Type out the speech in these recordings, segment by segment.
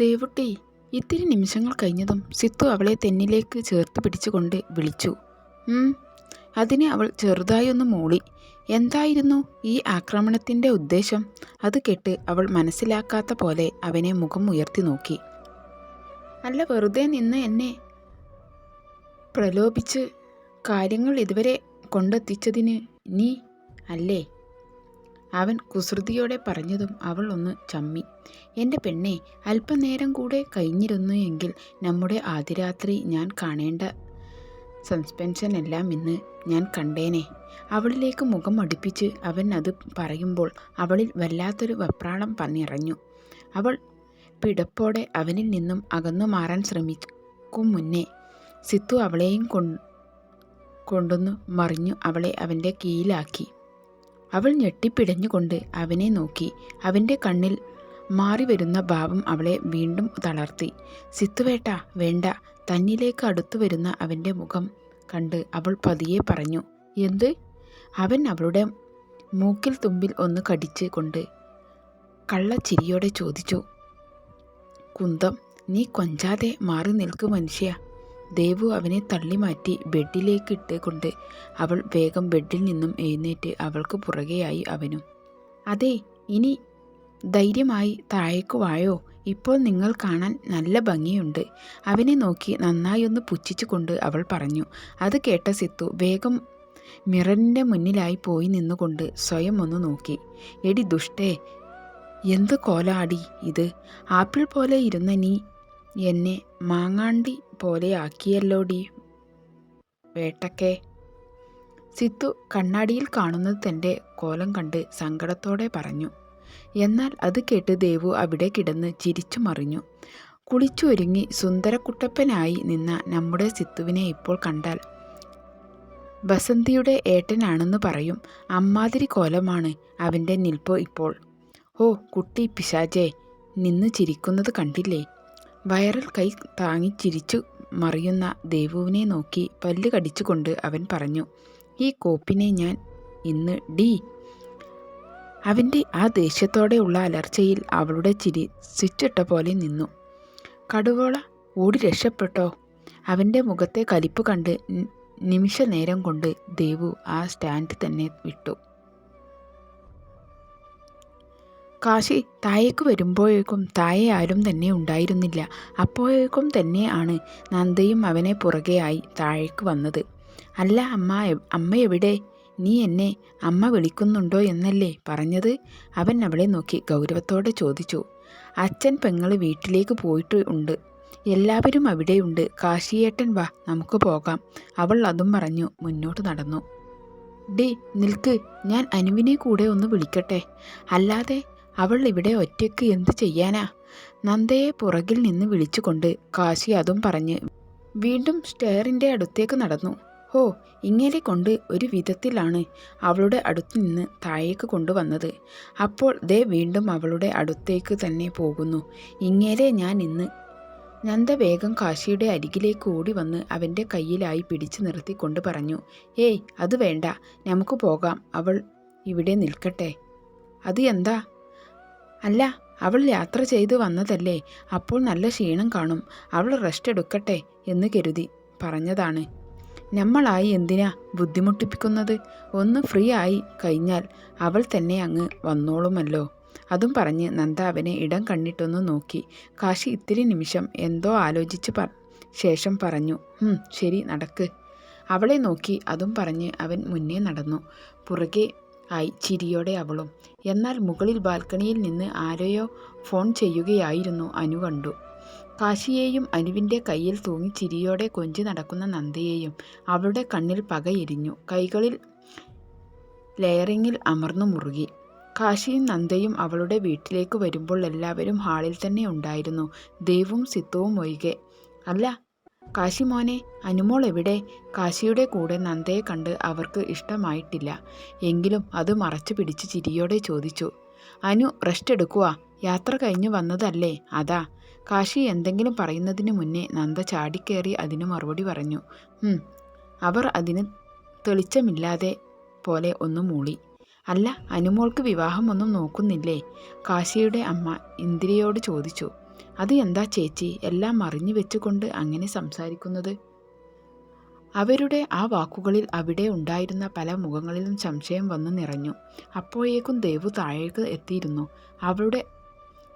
ദേവുട്ടി ഇത്തിരി നിമിഷങ്ങൾ കഴിഞ്ഞതും സിത്തു അവളെ തെന്നിലേക്ക് ചേർത്ത് പിടിച്ചുകൊണ്ട് വിളിച്ചു. അതിനെ അവൾ ചെറുതായൊന്ന് മൂളി. എന്തായിരുന്നു ഈ ആക്രമണത്തിന്റെ ഉദ്ദേശം? അത് കേട്ട് അവൾ മനസ്സിലാക്കാത്ത പോലെ അവനെ മുഖം ഉയർത്തി നോക്കി. അല്ല വെറുതെ നിന്ന് എന്നെ പ്രലോഭിച്ച് കാര്യങ്ങൾ ഇതുവരെ കൊണ്ടെത്തിച്ചതിന് നീ അല്ലേ? അവൻ കുസൃതിയോടെ പറഞ്ഞതും അവൾ ഒന്ന് ചമ്മി. എന്റെ പെണ്ണെ അല്പനേരം കൂടെ കഴിഞ്ഞിരുന്നു എങ്കിൽ നമ്മുടെ ആദ്യരാത്രി ഞാൻ കാണേണ്ട സസ്പെൻഷൻ എല്ലാം ഇന്ന് ഞാൻ കണ്ടേനെ അവളിലേക്ക് മുഖം അടുപ്പിച്ച് അവൻ അത് പറയുമ്പോൾ അവളിൽ വല്ലാത്തൊരു വെപ്രാളം പന്നിറഞ്ഞു. അവൾ പിടപ്പോടെ അവനിൽ നിന്നും അകന്നു മാറാൻ ശ്രമിക്കും മുന്നേ സിത്തു അവളെയും കൊണ്ടൊന്നു മറിഞ്ഞു അവളെ അവന്റെ കീഴിലാക്കി. അവൾ ഞെട്ടിപ്പിടഞ്ഞുകൊണ്ട് അവനെ നോക്കി. അവന്റെ കണ്ണിൽ മാറി വരുന്ന ഭാവം അവളെ വീണ്ടും തളർത്തി. സിത്തുവേട്ട വേണ്ട. തന്നിലേക്ക് അടുത്തു വരുന്ന അവന്റെ മുഖം കണ്ട് അവൾ പതിയെ പറഞ്ഞു എന്ത്? അവൻ അവളുടെ മൂക്കിൽ തുമ്പിൽ ഒന്ന് കടിച്ച് കൊണ്ട് കള്ളച്ചിരിയോടെ ചോദിച്ചു കുന്തം നീ കൊഞ്ചാതെ മാറി നിൽക്കു മനുഷ്യ. ദേവു അവനെ തള്ളി മാറ്റി ബെഡിലേക്ക് ഇട്ട് കൊണ്ട് അവൾ വേഗം ബെഡിൽ നിന്നും എഴുന്നേറ്റ് അവൾക്ക് പുറകെയായി അവനും. അതെ ഇനി ധൈര്യമായി താഴേക്ക് വായോ. ഇപ്പോൾ നിങ്ങൾ കാണാൻ നല്ല ഭംഗിയുണ്ട്. അവനെ നോക്കി നന്നായി ഒന്ന് പുച്ഛിച്ചുകൊണ്ട് അവൾ പറഞ്ഞു. അത് കേട്ട സിത്തു വേഗം മിററിന്റെ മുന്നിലായി പോയി നിന്നുകൊണ്ട് സ്വയം ഒന്ന് നോക്കി. എടി ദുഷ്ടേ എന്ത് കോലാടി ഇത്? ആപ്പിൾ പോലെ ഇരുന്ന നീ എന്നെ മാങ്ങാണ്ടി പോലെ ആക്കിയല്ലോടി. വേട്ടക്കെ. സിത്തു കണ്ണാടിയിൽ കാണുന്നത് തന്റെ കോലം കണ്ട് സങ്കടത്തോടെ പറഞ്ഞു. എന്നാൽ അത് കേട്ട് ദേവു അവിടെ കിടന്ന് ചിരിച്ചു മറിഞ്ഞു. കുളിച്ചൊരുങ്ങി സുന്ദരക്കുട്ടപ്പനായി നിന്ന നമ്മുടെ സിത്തുവിനെ ഇപ്പോൾ കണ്ടാൽ ബസന്തിയുടെ ഏട്ടനാണെന്ന് പറയും. അമ്മാതിരി കോലമാണ് അവന്റെ നിൽപ്പ് ഇപ്പോൾ. ഓ കുട്ടി പിശാചേ. നിന്ന് ചിരിക്കുന്നത് കണ്ടില്ലേ? വയറിൽ കൈ താങ്ങി ചിരിച്ചു മറിയുന്ന ദേവുവിനെ നോക്കി പല്ല് കടിച്ചുകൊണ്ട് അവൻ പറഞ്ഞു ഈ കോപ്പിനെ ഞാൻ ഇന്ന് ഡി. അവന്റെ ആ ദേഷ്യത്തോടെയുള്ള അലർച്ചയിൽ അവളുടെ ചിരി സ്വിച്ചിട്ട പോലെ നിന്നു. കടുവോള ഓടി രക്ഷപ്പെട്ടോ? അവന്റെ മുഖത്തെ കലിപ്പ് കണ്ട് നിമിഷ നേരം കൊണ്ട് ദേവു ആ സ്റ്റാൻഡ് തന്നെ വിട്ടു. കാശി താഴേക്ക് വരുമ്പോഴേക്കും താഴെ ആരും തന്നെ ഉണ്ടായിരുന്നില്ല. അപ്പോഴേക്കും തന്നെയാണ് നന്ദയും അവനെ പുറകെയായി താഴേക്ക് വന്നത്. അല്ല അമ്മ അമ്മ എവിടെ? നീ എന്നെ അമ്മ വിളിക്കുന്നുണ്ടോ എന്നല്ലേ പറഞ്ഞത്? അവൻ അവളെ നോക്കി ഗൗരവത്തോടെ ചോദിച്ചു. അച്ഛൻ പെങ്ങൾ വീട്ടിലേക്ക് പോയിട്ട് ഉണ്ട്. എല്ലാവരും അവിടെയുണ്ട്. കാശിയേട്ടൻ വാ നമുക്ക് പോകാം. അവൾ അതും പറഞ്ഞു മുന്നോട്ട് നടന്നു. ഡി നിൽക്ക്. ഞാൻ അനുവിനെ കൂടെ ഒന്ന് വിളിക്കട്ടെ. അല്ലാതെ അവൾ ഇവിടെ ഒറ്റയ്ക്ക് എന്ത് ചെയ്യാനാ? നന്ദയെ പുറകിൽ നിന്ന് വിളിച്ചുകൊണ്ട് കാശി അതും പറഞ്ഞ് വീണ്ടും സ്റ്റെയറിന്റെ അടുത്തേക്ക് നടന്നു. ഹോ ഇങ്ങനെ കൊണ്ട് ഒരു വിധത്തിലാണ് അവളുടെ അടുത്ത് നിന്ന് താഴേക്ക് കൊണ്ടുവന്നത്. അപ്പോൾ ദേ വീണ്ടും അവളുടെ അടുത്തേക്ക് തന്നെ പോകുന്നു. ഇങ്ങനെ ഞാൻ ഇന്ന് നന്ദ വേഗം കാശിയുടെ അരികിലേക്ക് ഓടി വന്ന് അവന്റെ കയ്യിലായി പിടിച്ചു നിർത്തിക്കൊണ്ട് പറഞ്ഞു ഏയ് അത് വേണ്ട. നമുക്ക് പോകാം. അവൾ ഇവിടെ നിൽക്കട്ടെ. അത് എന്താ? അല്ല അവൾ യാത്ര ചെയ്തു വന്നതല്ലേ അപ്പോൾ നല്ല ക്ഷീണം കാണും. അവൾ റെസ്റ്റ് എടുക്കട്ടെ എന്ന് കരുതി പറഞ്ഞതാണ്. നമ്മളായി എന്തിനാ ബുദ്ധിമുട്ടിപ്പിക്കുന്നത്? ഒന്ന് ഫ്രീ ആയി കഴിഞ്ഞാൽ അവൾ തന്നെ അങ്ങ് വന്നോളുമല്ലോ. അതും പറഞ്ഞ് നന്ദ അവനെ ഇടം കണ്ണിട്ടൊന്ന് നോക്കി. കാശി ഇത്തിരി നിമിഷം എന്തോ ആലോചിച്ച് പ ശേഷം പറഞ്ഞു ശരി നടക്ക്. അവളെ നോക്കി അതും പറഞ്ഞ് അവൻ മുന്നേ നടന്നു. പുറകെ ആയി ചിരിയോടെ അവളും. എന്നാൽ മുകളിൽ ബാൽക്കണിയിൽ നിന്ന് ആരെയോ ഫോൺ ചെയ്യുകയായിരുന്നു അനു കണ്ടു. കാശിയെയും അനുവിന്റെ കയ്യിൽ തൂങ്ങി ചിരിയോടെ കൊഞ്ചി നടക്കുന്ന നന്ദയെയും അവളുടെ കണ്ണിൽ പകയെരിഞ്ഞു കൈകളിൽ ലെയറിങ്ങിൽ അമർന്നു മുറുകി. കാശിയും നന്ദയും അവളുടെ വീട്ടിലേക്ക് വരുമ്പോൾ എല്ലാവരും ഹാളിൽ തന്നെ ഉണ്ടായിരുന്നു. ദേവും സിത്തുവും ഒഴികെ. അല്ല കാശി മോനെ അനുമോൾ എവിടെ? കാശിയുടെ കൂടെ നന്ദയെ കണ്ട് അവർക്ക് ഇഷ്ടമായിട്ടില്ല. എങ്കിലും അത് മറച്ചു പിടിച്ച് ചിരിയോടെ ചോദിച്ചു. അനു റെസ്റ്റ് എടുക്കുക യാത്ര കഴിഞ്ഞു വന്നതല്ലേ? അതാ. കാശി എന്തെങ്കിലും പറയുന്നതിന് മുന്നേ നന്ദ ചാടിക്കേറി അതിന് മറുപടി പറഞ്ഞു. അവർ അതിന് തെളിച്ചമില്ലാതെ പോലെ ഒന്ന് മൂളി. അല്ല അനുമോൾക്ക് വിവാഹമൊന്നും നോക്കുന്നില്ലേ? കാശിയുടെ അമ്മ ഇന്ദിരയോട് ചോദിച്ചു. അത് എന്താ ചേച്ചി? എല്ലാം അറിഞ്ഞു വെച്ചുകൊണ്ട് അങ്ങനെ സംസാരിക്കുന്നത്? അവരുടെ ആ വാക്കുകളിൽ അവിടെ ഉണ്ടായിരുന്ന പല മുഖങ്ങളിലും സംശയം വന്നു നിറഞ്ഞു. അപ്പോഴേക്കും ദേവു താഴേക്ക് എത്തിയിരുന്നു. അവളുടെ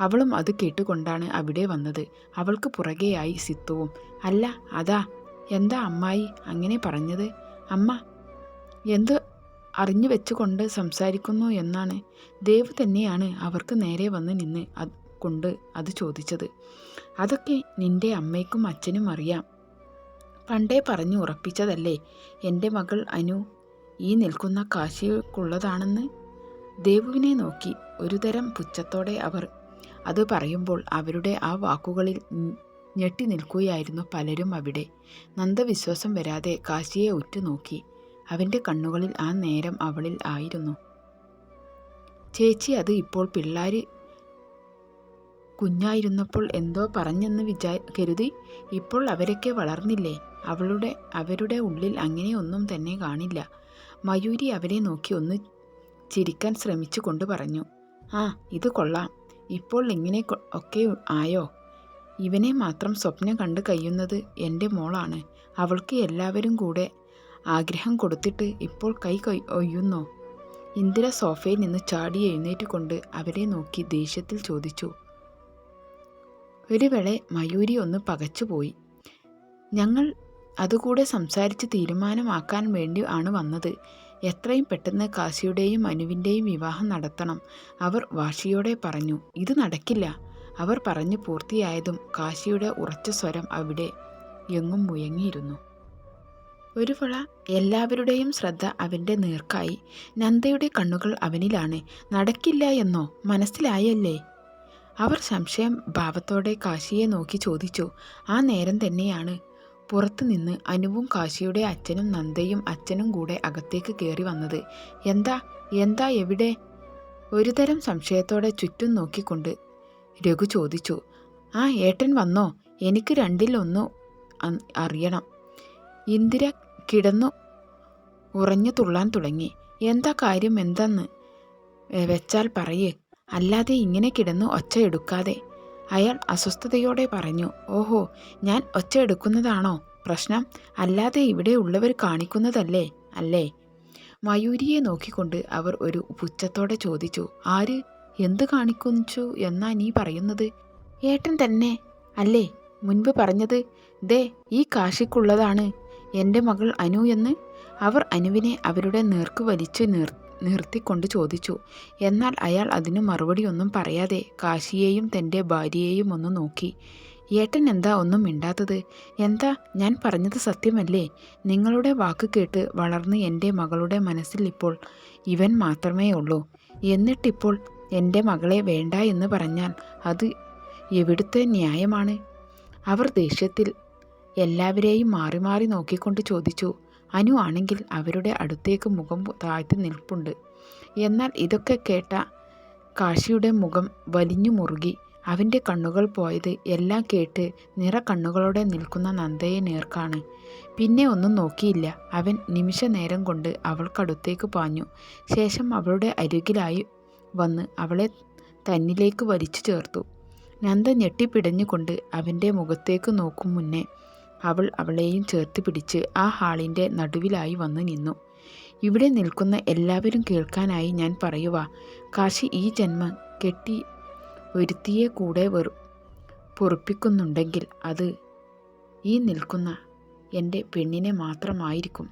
അവളും അത് കേട്ടുകൊണ്ടാണ് അവിടെ വന്നത്. അവൾക്ക് പുറകെയായി സിത്തുവും അല്ല അതാ എന്താ അമ്മായി അങ്ങനെ പറഞ്ഞത്? അമ്മ എന്ത് അറിഞ്ഞു വെച്ചുകൊണ്ട് സംസാരിക്കുന്നു എന്നാണ്? ദേവ് തന്നെയാണ് അവർക്ക് നേരെ വന്ന് നിന്ന് കൊണ്ട് അത് ചോദിച്ചത്. അതൊക്കെ നിന്റെ അമ്മയ്ക്കും അച്ഛനും അറിയാം. പണ്ടേ പറഞ്ഞു ഉറപ്പിച്ചതല്ലേ എന്റെ മകൾ അനു ഈ നിൽക്കുന്ന കാശിക്കുള്ളതാണെന്ന് ദേവുവിനെ നോക്കി. ഒരുതരം പുച്ഛത്തോടെ അവർ അത് പറയുമ്പോൾ അവരുടെ ആ വാക്കുകളിൽ ഞെട്ടി നിൽക്കുകയായിരുന്നു പലരും അവിടെ. നന്ദവിശ്വാസം വരാതെ കാശിയെ ഉറ്റുനോക്കി. അവന്റെ കണ്ണുകളിൽ ആ നേരം അവളിൽ ആയിരുന്നു. ചേച്ചി അത് ഇപ്പോൾ പിള്ളാര് കുഞ്ഞായിരുന്നപ്പോൾ എന്തോ പറഞ്ഞെന്ന് വിചാ കരുതി. ഇപ്പോൾ അവരൊക്കെ വളർന്നില്ലേ? അവളുടെ അവരുടെ ഉള്ളിൽ അങ്ങനെയൊന്നും തന്നെ കാണില്ല. മയൂരി അവരെ നോക്കി ഒന്ന് ചിരിക്കാൻ ശ്രമിച്ചു കൊണ്ട് പറഞ്ഞു ആ ഇത് കൊള്ളാം. ഇപ്പോൾ ഇങ്ങനെ ഒക്കെ ആയോ? ഇവനെ മാത്രം സ്വപ്നം കണ്ട് കഴിയുന്നത് എന്റെ മോളാണ്. അവൾക്ക് എല്ലാവരും കൂടെ ആഗ്രഹം കൊടുത്തിട്ട് ഇപ്പോൾ കൈ ഒയ്യുന്നോ? ഇന്ദിര സോഫയിൽ നിന്ന് ചാടി എഴുന്നേറ്റ് കൊണ്ട് അവരെ നോക്കി ദേഷ്യത്തിൽ ചോദിച്ചു ഒരു വേള മയൂരി ഒന്ന് പകച്ചുപോയി ഞങ്ങൾ അതുകൂടെ സംസാരിച്ച് തീരുമാനമാക്കാൻ വേണ്ടി ആണ് വന്നത്. എത്രയും പെട്ടെന്ന് കാശിയുടെയും അനുവിന്റെയും വിവാഹം നടത്തണം. അവർ വാശിയോടെ പറഞ്ഞു ഇത് നടക്കില്ല അവർ പറഞ്ഞു പൂർത്തിയായതും കാശിയുടെ ഉറച്ച സ്വരം അവിടെ എങ്ങും മുയങ്ങിയിരുന്നു ഒരു വേള എല്ലാവരുടെയും ശ്രദ്ധ അവന്റെ നേർക്കായി. നന്ദയുടെ കണ്ണുകൾ അവനിലാണ്. നടക്കില്ല എന്നോ? മനസ്സിലായല്ലേ? അവർ സംശയം ഭാവത്തോടെ കാശിയെ നോക്കി ചോദിച്ചു. ആ നേരം തന്നെയാണ്. പുറത്തുനിന്ന് അനുവും കാശിയുടെ അച്ഛനും നന്ദയും അച്ഛനും കൂടെ അകത്തേക്ക് കയറി വന്നത്. എന്താ? എന്താ എവിടെ? ഒരുതരം സംശയത്തോടെ ചുറ്റും നോക്കിക്കൊണ്ട് രഘു ചോദിച്ചു. ആ ഏട്ടൻ വന്നോ? എനിക്ക് രണ്ടിലൊന്നു അറിയണം. ഇന്ദിര കിടന്നു ഉറഞ്ഞു തുള്ളാൻ തുടങ്ങി. എന്താ കാര്യം? എന്തെന്ന് വെച്ചാൽ പറയേ. അല്ലാതെ ഇങ്ങനെ കിടന്നു ഒച്ച എടുക്കാതെ. അയാൾ അസ്വസ്ഥതയോടെ പറഞ്ഞു ഓഹോ ഞാൻ ഒച്ച എടുക്കുന്നതാണോ? പ്രശ്നം. അല്ലാതെ ഇവിടെ ഉള്ളവർ കാണിക്കുന്നതല്ലേ? അല്ലേ? മയൂരിയെ നോക്കിക്കൊണ്ട് അവർ ഒരു പുച്ഛത്തോടെ ചോദിച്ചു ആര്? എന്ത് കാണിക്കുന്നു എന്നാ നീ പറയുന്നത്? ഏട്ടൻ തന്നെ. അല്ലേ? മുൻപ് പറഞ്ഞത് ദേ ഈ കാശിക്കുള്ളതാണ്. എന്റെ മകൾ അനു എന്ന്. അവർ അനുവിനെ അവരുടെ നേർക്ക് വലിച്ചു നിർ നിർത്തിക്കൊണ്ട് ചോദിച്ചു. എന്നാൽ അയാൾ അതിന് മറുപടിയൊന്നും പറയാതെ കാശിയെയും തന്റെ ഭാര്യയെയും ഒന്ന് നോക്കി. ഏട്ടൻ എന്താ ഒന്നും മിണ്ടാത്തത്? എന്താ ഞാൻ പറഞ്ഞത് സത്യമല്ലേ? നിങ്ങളുടെ വാക്ക് കേട്ട് വളർന്ന് എന്റെ മകളുടെ മനസ്സിൽ ഇപ്പോൾ ഇവൻ മാത്രമേ ഉള്ളൂ. എന്നിട്ടിപ്പോൾ എന്റെ മകളെ വേണ്ട എന്ന് പറഞ്ഞാൽ അത് എവിടുത്തെ ന്യായമാണ്? അവർ ദേഷ്യത്തിൽ എല്ലാവരെയും മാറി മാറി നോക്കിക്കൊണ്ട് ചോദിച്ചു. അനു ആണെങ്കിൽ അവരുടെ അടുത്തേക്ക് മുഖം താഴ്ത്തി നിൽപ്പുണ്ട്. എന്നാൽ ഇതൊക്കെ കേട്ട കാശിയുടെ മുഖം വലിഞ്ഞു മുറുകി. അവന്റെ കണ്ണുകൾ പോയത് എല്ലാം കേട്ട് നിറ കണ്ണുകളോടെ നിൽക്കുന്ന നന്ദയെ നേർക്കാണ്. പിന്നെ ഒന്നും നോക്കിയില്ല. അവൻ നിമിഷ നേരം കൊണ്ട് അവൾക്കടുത്തേക്ക് പാഞ്ഞു. ശേഷം അവളുടെ അരികിലായി വന്ന് അവളെ തന്നിലേക്ക് വലിച്ചു ചേർത്തു. നന്ദ ഞെട്ടിപ്പിടഞ്ഞുകൊണ്ട് അവന്റെ മുഖത്തേക്ക് നോക്കും മുന്നേ അവൾ അവളെയും ചേർത്ത് പിടിച്ച് ആ ഹാളിന്റെ നടുവിലായി വന്ന് നിന്നു. ഇവിടെ നിൽക്കുന്ന എല്ലാവരും കേൾക്കാനായി ഞാൻ പറയുക കാശി ഈ ജന്മം കെട്ടി ഒരുത്തിയെ കൂടെ വെറു പൊറുപ്പിക്കുന്നുണ്ടെങ്കിൽ അത് ഈ നിൽക്കുന്ന എന്റെ പെണ്ണിനെ മാത്രമായിരിക്കും.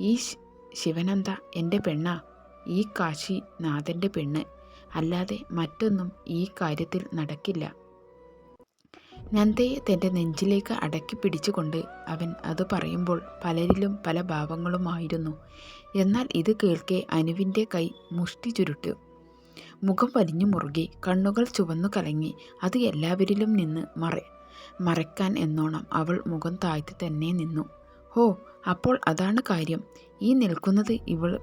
ഈ ശിവനന്ദ എന്റെ പെണ്ണ. ഈ കാശി നാഥന്റെ പെണ്ണ്. അല്ലാതെ മറ്റൊന്നും ഈ കാര്യത്തിൽ നടക്കില്ല. നന്ദയെ തന്റെ നെഞ്ചിലേക്ക് അടക്കി പിടിച്ചുകൊണ്ട് അവൻ അത് പറയുമ്പോൾ പലരിലും പല ഭാവങ്ങളുമായിരുന്നു. എന്നാൽ ഇത് കേൾക്കെ അനുവിന്റെ കൈ മുഷ്ടി ചുരുട്ടു. മുഖം വലിഞ്ഞു മുറുകി കണ്ണുകൾ ചുവന്നു കലങ്ങി അത് എല്ലാവരിലും നിന്ന് മറ മറയ്ക്കാൻ എന്നോണം അവൾ മുഖം താഴ്ത്തി തന്നെ നിന്നു. ഹോ അപ്പോൾ അതാണ് കാര്യം. ഈ നിൽക്കുന്നത് ഇവൾ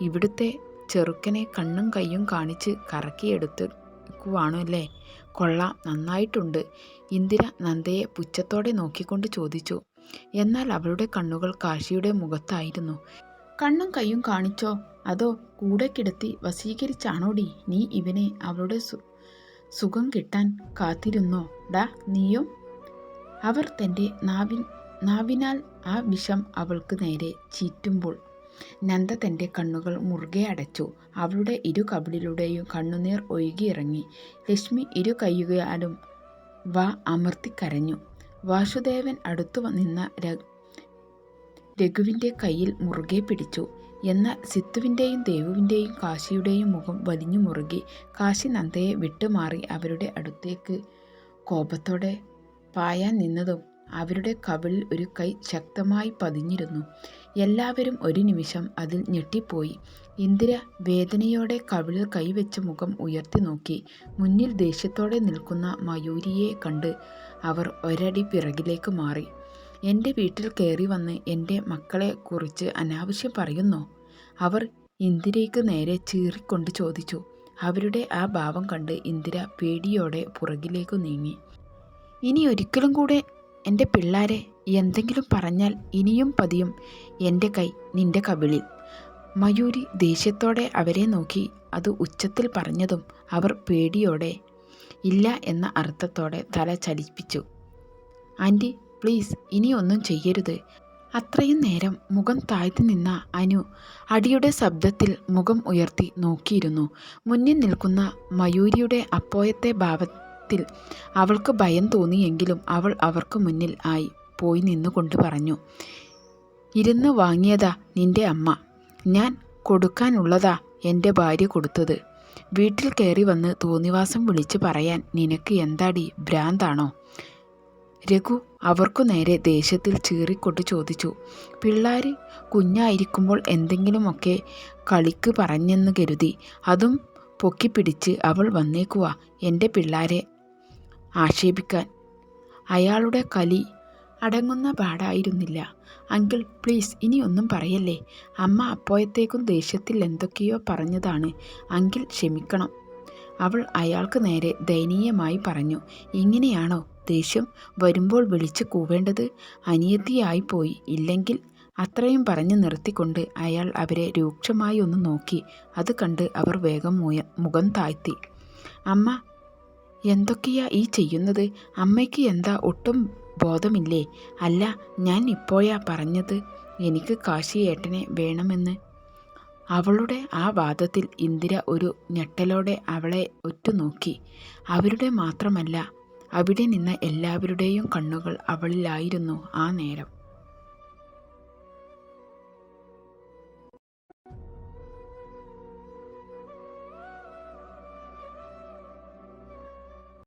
ഇവിടുത്തെ ചെറുക്കനെ കണ്ണും കൈയും കാണിച്ച് കറക്കിയെടുത്തുവാണല്ലേ കൊള്ളാം നന്നായിട്ടുണ്ട്. ഇന്ദിര നന്ദയെ പുച്ഛത്തോടെ നോക്കിക്കൊണ്ട് ചോദിച്ചു. എന്നാൽ അവളുടെ കണ്ണുകൾ കാശിയുടെ മുഖത്തായിരുന്നു. കണ്ണും കൈയും കാണിച്ചോ? അതോ കൂടെ കിടത്തി വശീകരിച്ചാണോടി നീ ഇവനെ അവളുടെ സുഖം കിട്ടാൻ കാത്തിരുന്നോ? ഡാ നീയും? അവർ തന്റെ നാവിൻ നാവിനാൽ ആ വിഷം അവൾക്ക് നേരെ ചീറ്റുമ്പോൾ നന്ദ തന്റെ കണ്ണുകൾ മുറുകെ അടച്ചു. അവളുടെ ഇരു കവിളിലൂടെയും കണ്ണുനീർ ഒഴുകിയിറങ്ങി. ലക്ഷ്മി ഇരു കയ്യുകയാലും വ അമർത്തി കരഞ്ഞു. വാസുദേവൻ അടുത്തു നിന്ന രഘുവിന്റെ കയ്യിൽ മുറുകെ പിടിച്ചു. എന്നാൽ സിത്തുവിന്റെയും ദേവുവിന്റെയും കാശിയുടെയും മുഖം വലിഞ്ഞു മുറുകി. കാശി നന്ദയെ വിട്ടുമാറി അവരുടെ അടുത്തേക്ക് കോപത്തോടെ പായാൻ നിന്നതും അവരുടെ കവിളിൽ ഒരു കൈ ശക്തമായി പതിഞ്ഞിരുന്നു. എല്ലാവരും ഒരു നിമിഷം അതിൽ ഞെട്ടിപ്പോയി. ഇന്ദിര വേദനയോടെ കവിളിൽ കൈവച്ച മുഖം ഉയർത്തി നോക്കി. മുന്നിൽ ദേഷ്യത്തോടെ നിൽക്കുന്ന മയൂരിയെ കണ്ട് അവർ ഒരടി പിറകിലേക്ക് മാറി. എന്റെ വീട്ടിൽ കയറി വന്ന് എന്റെ മക്കളെ കുറിച്ച് അനാവശ്യം പറയുന്നോ? അവർ ഇന്ദിരയ്ക്ക് നേരെ ചീറിക്കൊണ്ട് ചോദിച്ചു. അവരുടെ ആ ഭാവം കണ്ട് ഇന്ദിര പേടിയോടെ പുറകിലേക്ക് നീങ്ങി. ഇനി ഒരിക്കലും കൂടെ എന്റെ പിള്ളാരെ എന്തെങ്കിലും പറഞ്ഞാൽ ഇനിയും പതിയും എന്റെ കൈ നിന്റെ കവിളിൽ. മയൂരി ദേഷ്യത്തോടെ അവരെ നോക്കി അത് ഉച്ചത്തിൽ പറഞ്ഞതും അവർ പേടിയോടെ ഇല്ല എന്ന അർത്ഥത്തോടെ തല ചലിപ്പിച്ചു. ആന്റി പ്ലീസ് ഇനിയൊന്നും ചെയ്യരുത്. അത്രയും നേരം മുഖം താഴ്ത്തി നിന്ന അനു അടിയുടെ ശബ്ദത്തിൽ മുഖം ഉയർത്തി നോക്കിയിരുന്നു. മുന്നിൽ നിൽക്കുന്ന മയൂരിയുടെ അപ്പോയത്തെ ഭാവത്തിൽ അവൾക്ക് ഭയം തോന്നിയെങ്കിലും അവൾ അവർക്ക് മുന്നിൽ ആയി പോയി നിന്നുകൊണ്ട് പറഞ്ഞു ഇരുന്ന് വാങ്ങിയതാ നിന്റെ അമ്മ. ഞാൻ കൊടുക്കാനുള്ളതാ എന്റെ ഭാര്യ കൊടുത്തത്. വീട്ടിൽ കയറി വന്ന് തോന്നിവാസം വിളിച്ചു പറയാൻ നിനക്ക് എന്താടി ഭ്രാന്താണോ? രഘു അവർക്കു നേരെ ദേഷ്യത്തിൽ ചീറിക്കൊണ്ട് ചോദിച്ചു പിള്ളാർ കുഞ്ഞായിരിക്കുമ്പോൾ എന്തെങ്കിലുമൊക്കെ കളിക്ക് പറഞ്ഞെന്ന് കരുതി അതും പൊക്കിപ്പിടിച്ച് അവൾ വന്നേക്കുവാ. എന്റെ പിള്ളാരെ ആക്ഷേപിക്കാൻ. അയാളുടെ കലി അടങ്ങുന്ന പാടായിരുന്നില്ല. അങ്കിൾ പ്ലീസ് ഇനി ഒന്നും പറയല്ലേ? അമ്മ അപ്പോഴത്തേക്കും ദേഷ്യത്തിൽ എന്തൊക്കെയോ പറഞ്ഞതാണ്. അങ്കിൾ ക്ഷമിക്കണം. അവൾ അയാൾക്ക് നേരെ ദയനീയമായി പറഞ്ഞു ഇങ്ങനെയാണോ ദേഷ്യം? വരുമ്പോൾ വിളിച്ചു കൂവേണ്ടത്? അനിയത്തിയായി പോയി. ഇല്ലെങ്കിൽ അത്രയും പറഞ്ഞു നിർത്തിക്കൊണ്ട് അയാൾ അവരെ രൂക്ഷമായി ഒന്ന് നോക്കി. അത് കണ്ട് അവർ വേഗം മുഖം താഴ്ത്തി. അമ്മ എന്തൊക്കെയാ ഈ ചെയ്യുന്നത്? അമ്മയ്ക്ക് എന്താ ഒട്ടും ബോധമില്ലേ? അല്ല ഞാൻ ഇപ്പോഴാ പറഞ്ഞത്. എനിക്ക് കാശിയേട്ടനെ വേണമെന്ന്. അവളുടെ ആ വാദത്തിൽ ഇന്ദിര ഒരു ഞെട്ടലോടെ അവളെ ഒറ്റുനോക്കി അവരുടെ മാത്രമല്ല അവിടെ നിന്ന എല്ലാവരുടെയും കണ്ണുകൾ അവളിലായിരുന്നു ആ നേരം.